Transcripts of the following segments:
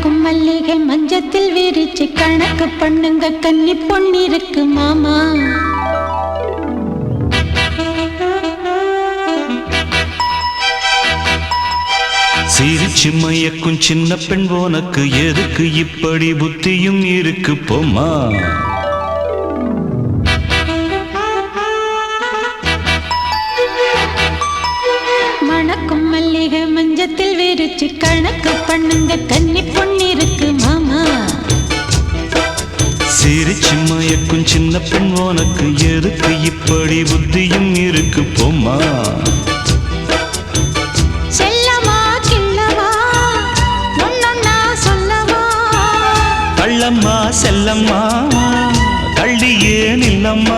மணக்கும் மல்லிகை மஞ்சத்தில் விரிச்சு கணக்கு பண்ணுங்க கன்னி பொன்னிருக்கு மாமா. சிரிச்சு மயக்கும் சின்ன பெண் உனக்கு எதுக்கு இப்படி புத்தியும் இருக்கு போமா மல்லிகை மஞ்சத்தில் விரிச்சு கணக்கு பண்ணுங்க கன்னி பொன்னிருக்கு மாமா. சிரிச்சு மயக்கும் சின்ன பெண் உனக்கு எதுக்கு? இப்படி புத்தியும் இருக்கு போமா செல்லம்மா கள்ளியே மணக்கும்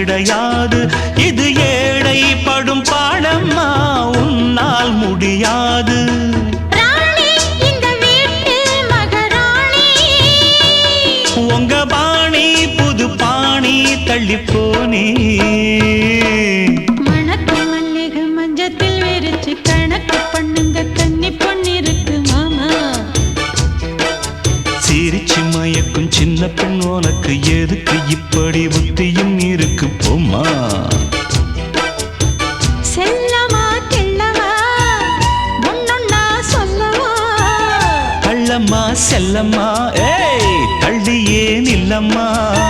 கிடையாது. இது ஏழை படும் பாடம்மா உன்னால் முடியாது. உங்க பாணி புது பாணி தள்ளி சின்ன பெண் உனக்கு? எதுக்கு இப்படி புத்தியும் இருக்கு? போமா செல்லம்மா. ஏய் தள்ளியே நில்லம்மா. மணக்கும்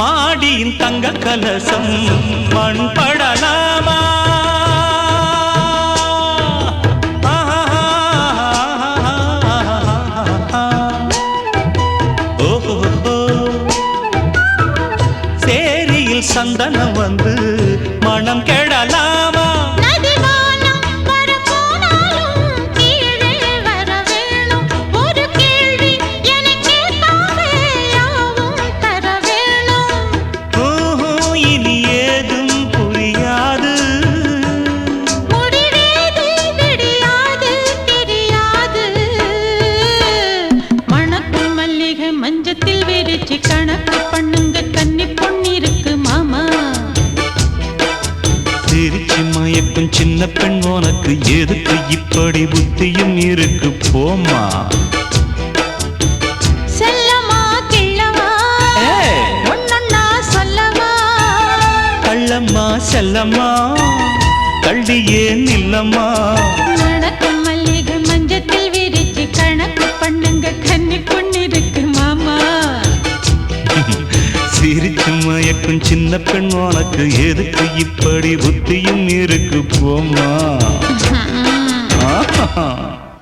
மாடியின் தங்க கலசம் மண் படலாமா சேரியில் சந்தனம் வந்து மனம் கெடலாமா மயக்கும் சின்ன பெண் உனக்கு எதுக்கு இப்படி புத்தியும் இருக்கு? போமா செல்லம்மா. கள்ளியே நில்லம்மா. மணக்கும் கணக்கு பண்ணுங்க மயக்கும் சின்ன பெண் உனக்கு எதுக்கு இப்படி புத்தியும் இருக்கு போமா ஆஹா.